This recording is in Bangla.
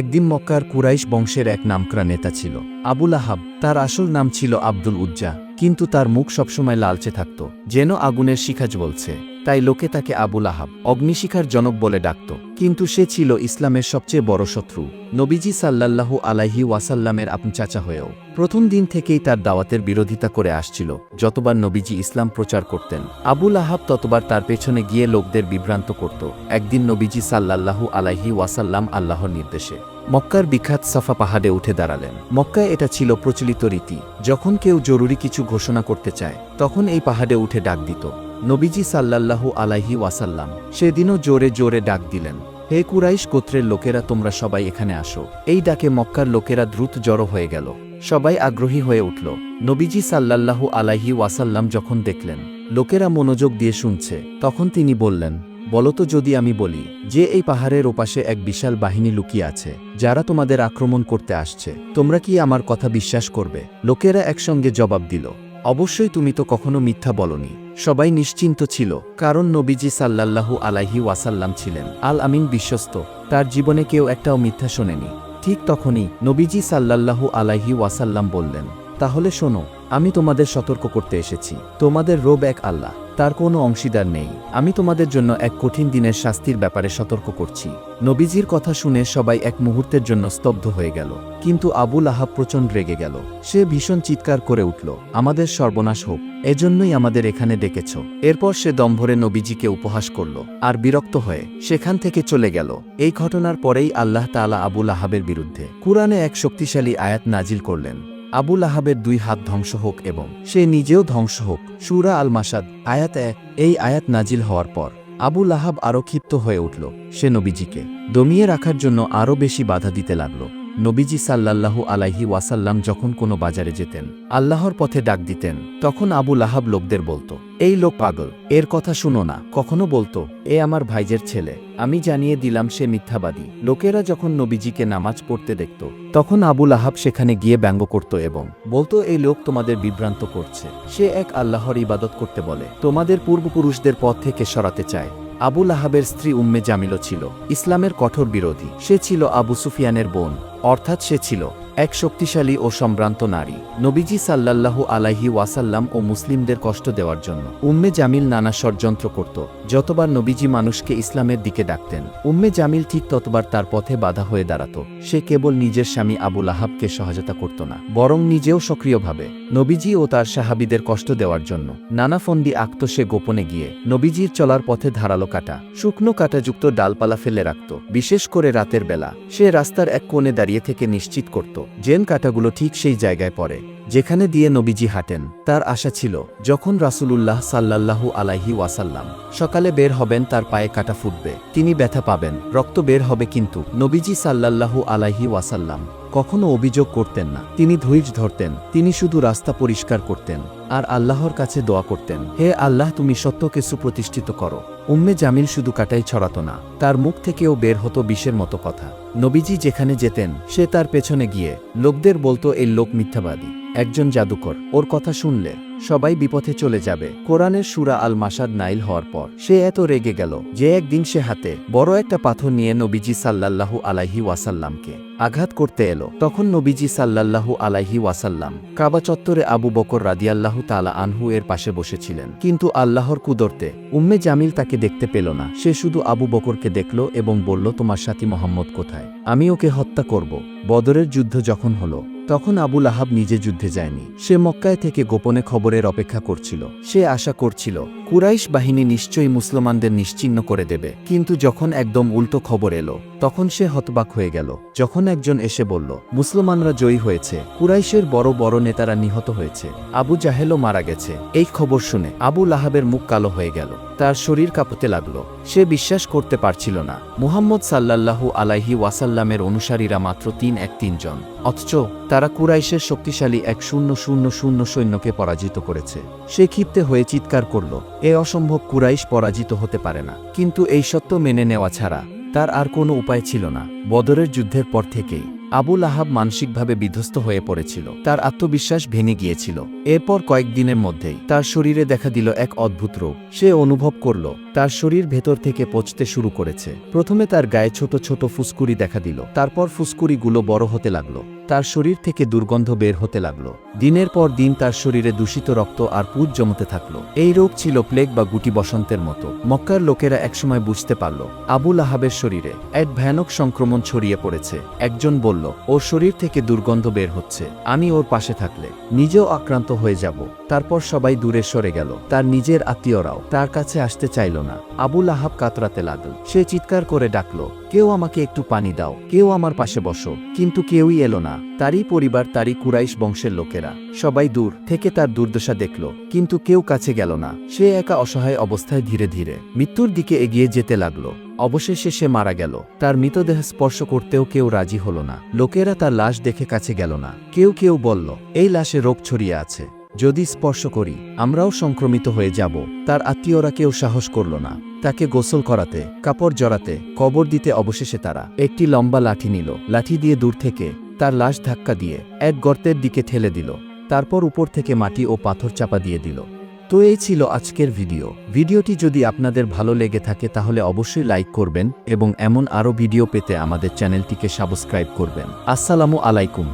একদিন মক্কার কুরাইশ বংশের এক নামকরা নেতা ছিল। আবুল আহাব, তার আসল নাম ছিল আব্দুল উজ্জা, কিন্তু তার মুখ সবসময় লালচে থাকত, যেন আগুনের শিখা জ্বলছে তাই লোকে তাকে আবুল আহাব অগ্নিশিখার জনক বলে ডাকত। কিন্তু সে ছিল ইসলামের সবচেয়ে বড় শত্রু। নবীজি সাল্লাল্লাহু আলাইহি ওয়াসাল্লামের আপন চাচা হয়েও প্রথম দিন থেকেই তার দাওয়াতের বিরোধিতা করে আসছিল, যতবার নবীজি ইসলাম প্রচার করতেন। আবুল আহাব ততবার তার পেছনে গিয়ে লোকদের বিভ্রান্ত করত। একদিন নবীজি সাল্লাল্লাহু আলাইহি ওয়াসাল্লাম আল্লাহর নির্দেশে মক্কার বিখ্যাত সাফা পাহাড়ে উঠে দাঁড়ালেন। মক্কায় এটা ছিল প্রচলিত রীতি। যখন কেউ জরুরি কিছু ঘোষণা করতে চায়, তখন এই পাহাড়ে উঠে ডাক দিত। নবীজি সাল্লাল্লাহু আলাইহি ওয়াসাল্লাম সেদিনও জোরে জোরে ডাক দিলেন, হে কুরাইশ গোত্রের লোকেরা, তোমরা সবাই এখানে আসো। এই ডাকে মক্কার লোকেরা দ্রুত জড়ো হয়ে গেল। সবাই আগ্রহী হয়ে উঠল। নবীজি সাল্লাল্লাহু আলাইহি ওয়াসাল্লাম যখন দেখলেন, লোকেরা মনোযোগ দিয়ে শুনছে, তখন তিনি বললেন বলতো যদি আমি বলি, যে এই পাহাড়ের ওপাশে এক বিশাল বাহিনী লুকিয়ে আছে, যারা তোমাদের আক্রমণ করতে আসছে, তোমরা কি আমার কথা বিশ্বাস করবে? লোকেরা একসঙ্গে জবাব দিল অবশ্যই তুমি তো কখনো মিথ্যা বলনি। সবাই নিশ্চিন্ত ছিল, কারণ নবীজি সাল্লাল্লাহু আলাইহি ওয়াসাল্লাম ছিলেন। আল আমিন বিশ্বস্ত, তার জীবনে কেউ একটাও মিথ্যা শোনেনি। ঠিক তখনই নবীজি সাল্লাল্লাহু আলাইহি ওয়াসাল্লাম বললেন, তাহলে শোনো, আমি তোমাদের সতর্ক করতে এসেছি। তোমাদের রোব এক আল্লাহ। তার কোনো অংশীদার নেই। আমি তোমাদের জন্য এক কঠিন দিনের শাস্তির ব্যাপারে সতর্ক করছি। নবীজির কথা শুনে সবাই এক মুহূর্তের জন্য স্তব্ধ হয়ে গেল। কিন্তু আবুল আহাব প্রচণ্ড রেগে গেল। সে ভীষণ চিৎকার করে উঠল, আমাদের সর্বনাশ হোক, এজন্যই আমাদের এখানে ডেকেছ। এরপর সে দম্ভরে নবীজিকে উপহাস করল আর বিরক্ত হয়ে সেখান থেকে চলে গেল। এই ঘটনার পরেই আল্লাহ তাআলা আবুল আহাবের বিরুদ্ধে কুরআনে এক শক্তিশালী আয়াত নাজিল করলেন। আবুল আহাবের দুই হাত ধ্বংস হোক এবং সে নিজেও ধ্বংস হোক, সুরা আল মাসাদ আয়াত এক এই আয়াত নাজিল হওয়ার পর আবুল আহাব আরও ক্ষিপ্ত হয়ে উঠল। সে নবীজিকে দমিয়ে রাখার জন্য আরও বেশি বাধা দিতে লাগল। নবীজি সাল্লাল্লাহু আলাইহি ওয়াসাল্লাম যখন কোনো বাজারে যেতেন, আল্লাহর পথে ডাক দিতেন, তখন আবু লাহাব লোকদের বলতো, এই লোক পাগল, এর কথা শুনো না। কখনো বলতো, এ আমার ভাইজের ছেলে, আমি জানিয়ে দিলাম সে মিথ্যাবাদী। লোকেরা যখন নবীজিকে নামাজ পড়তে দেখত, তখন আবুল আহাব সেখানে গিয়ে ব্যঙ্গ করত এবং বলতো, এই লোক তোমাদের বিভ্রান্ত করছে। সে এক আল্লাহর ইবাদত করতে বলে, তোমাদের পূর্বপুরুষদের পথ থেকে সরাতে চায়। আবুল আহাবের স্ত্রী উম্মে জামিলও ছিল, ইসলামের কঠোর বিরোধী। সে ছিল আবু সুফিয়ানের বোন, অর্থাৎ সে ছিল এক শক্তিশালী ও সম্ভ্রান্ত নারী। নবীজি সাল্লাল্লাহু আলাইহি ওয়াসাল্লাম ও মুসলিমদের কষ্ট দেওয়ার জন্য উম্মে জামিল নানা ষড়যন্ত্র করত, যতবার নবীজি মানুষকে ইসলামের দিকে ডাকতেন। উম্মে জামিল ঠিক ততবার তার পথে বাধা হয়ে দাঁড়াত। সে কেবল নিজের স্বামী আবুল আহাবকে সহায়তা করত না, বরং নিজেও সক্রিয়ভাবে। নবীজি ও তার সাহাবিদের কষ্ট দেওয়ার জন্য নানা ফন্দি আঁকত সে গোপনে গিয়ে। নবীজির চলার পথে ধারালো কাটা, শুকনো কাটাযুক্ত ডালপালা ফেলে রাখত, বিশেষ করে রাতের বেলা। সে রাস্তার এক কোণে দাঁড়িয়ে থেকে নিশ্চিত করত জেন কাটাগুলো ঠিক সেই জায়গায় পড়ে। যেখানে দিয়ে নবীজি হাঁটেন, তার আশা ছিল, যখন রাসূলুল্লাহ সাল্লাল্লাহু আলাইহি ওয়াসাল্লাম সকালে বের হবেন, তার পায়ে কাটা ফুটবে, তিনি ব্যথা পাবেন, রক্ত বের হবে কিন্তু নবীজি সাল্লাল্লাহু আলাইহি ওয়াসাল্লাম কখনো অভিযোগ করতেন না। তিনি ধৈর্য ধরতেন, তিনি শুধু রাস্তা পরিষ্কার করতেন, আর আল্লাহর কাছে দোয়া করতেন, হে আল্লাহ, তুমি সত্যকে সুপ্রতিষ্ঠিত করো। উম্মে জামিল শুধু কাটাই ছড়াতো না, তার মুখ থেকেও বের হতো বিষের মতো কথা। নবীজি যেখানে যেতেন, সে তার পেছনে গিয়ে, লোকদের বলতো, এই লোক মিথ্যাবাদী। একজন জাদুকর। ওর কথা শুনলে সবাই বিপথে চলে যাবে। কোরআনের সুরা আল মাসাদ নাইল হওয়ার পর সে এত রেগে গেল যে একদিন সে হাতে বড় একটা পাথর নিয়ে নবীজি সাল্লাল্লাহু আলাইহি ওয়াসাল্লামকে আঘাত করতে এলো। তখন নবীজি সাল্লাল্লাহু আলাইহি ওয়াসাল্লাম কাবা চত্বরে আবু বকর রাদিয়াল্লাহু তালা আনহু এর পাশে বসেছিলেন। কিন্তু আল্লাহর কুদরতে উম্মে জামিল তাকে দেখতে পেল না। সে শুধু আবু বকরকে দেখল এবং বলল, তোমার সাথী মোহাম্মদ কোথায়? আমি ওকে হত্যা করব। বদরের যুদ্ধ যখন হলো তখন আবুল আহাব নিজে যুদ্ধে যায়নি। সে মক্কায় থেকে গোপনে খবরের অপেক্ষা করছিল। সে আশা করছিল কুরাইশ বাহিনী নিশ্চয়ই মুসলমানদের নিশ্চিহ্ন করে দেবে। কিন্তু যখন একদম উল্টো খবর এলো, তখন সে হতবাক হয়ে গেল। যখন একজন এসে বলল, মুসলমানরা জয়ী হয়েছে। কুরাইশের বড় বড় নেতারা নিহত হয়েছে। আবু জাহেলও মারা গেছে। এই খবর শুনে আবু লাহাবের মুখ কালো হয়ে গেল। তার শরীর কাঁপতে লাগল। সে বিশ্বাস করতে পারছিল না। মুহাম্মদ সাল্লাল্লাহু আলাইহি ওয়াসাল্লামের অনুসারীরা মাত্র তিন এক তিনজন অথচ তারা কুরাইশের শক্তিশালী এক শূন্য শূন্য শূন্য সৈন্যকে পরাজিত করেছে। সে ক্ষিপ্তে হয়ে চিৎকার করল এ অসম্ভব কুরাইশ পরাজিত হতে পারে না। কিন্তু এই সত্য মেনে নেওয়া ছাড়া তার আর কোনো উপায় ছিল না। বদরের যুদ্ধের পর থেকেই আবুল আহাব মানসিকভাবে বিধ্বস্ত হয়ে পড়েছিল। তার আত্মবিশ্বাস ভেঙে গিয়েছিল। এরপর কয়েকদিনের মধ্যেই তার শরীরে দেখা দিল এক অদ্ভুত রোগ। সে অনুভব করল, তার শরীর ভেতর থেকে পচতে শুরু করেছে। প্রথমে তার গায়ে ছোট ছোট ফুসকুড়ি দেখা দিল। তারপর ফুসকুড়িগুলো বড় হতে লাগল। তার শরীর থেকে দুর্গন্ধ বের হতে লাগল। দিনের পর দিন তার শরীরে দূষিত রক্ত আর পুজ জমতে থাকল। এই রোগ ছিল প্লেগ বা গুটি বসন্তের মতো। মক্কার লোকেরা একসময় বুঝতে পারল আবুল আহাবের শরীরে এক ভয়ানক সংক্রমণ ছড়িয়ে পড়েছে। একজন বলল, ওর শরীর থেকে দুর্গন্ধ বের হচ্ছে। আমি ওর পাশে থাকলে নিজেও আক্রান্ত হয়ে যাব। তারপর সবাই দূরে সরে গেল। তার নিজের আত্মীয়রাও তার কাছে আসতে চাইল না। আবুল আহাব কাতরাতে লাগল। সে চিৎকার করে ডাকলো কেউ আমাকে একটু পানি দাও, কেউ আমার পাশে বসো। কিন্তু কেউই এলো না। তারই পরিবার, তারই কুরাইশ বংশের লোকেরা। সবাই দূর থেকে তার দুর্দশা দেখল। কিন্তু কেউ কাছে গেল না। সে একা অসহায় অবস্থায় ধীরে ধীরে মৃত্যুর দিকে এগিয়ে যেতে লাগল। অবশেষে সে মারা গেল। তার মৃতদেহ স্পর্শ করতেও কেউ রাজি হল না। লোকেরা তার লাশ দেখে কাছে গেল না। কেউ কেউ বলল, এই লাশে রোগ ছড়িয়ে আছে। যদি স্পর্শ করি, আমরাও সংক্রমিত হয়ে যাব। তার আত্মীয়রা কেউ সাহস করল না। তাকে গোসল করাতে, কাপড় জড়াতে, কবর দিতে অবশেষে তারা একটি লম্বা লাঠি নিল। লাঠি দিয়ে দূর থেকে তার লাশ ধাক্কা দিয়ে এক গর্তের দিকে ঠেলে দিল। তারপর উপর থেকে মাটি ও পাথর চাপা দিয়ে দিল। তো এই ছিল আজকের ভিডিও। ভিডিওটি যদি আপনাদের ভালো লেগে থাকে তাহলে অবশ্যই লাইক করবেন এবং এমন আরও ভিডিও পেতে আমাদের চ্যানেলটিকে সাবস্ক্রাইব করবেন। আসসালামু আলাইকুম।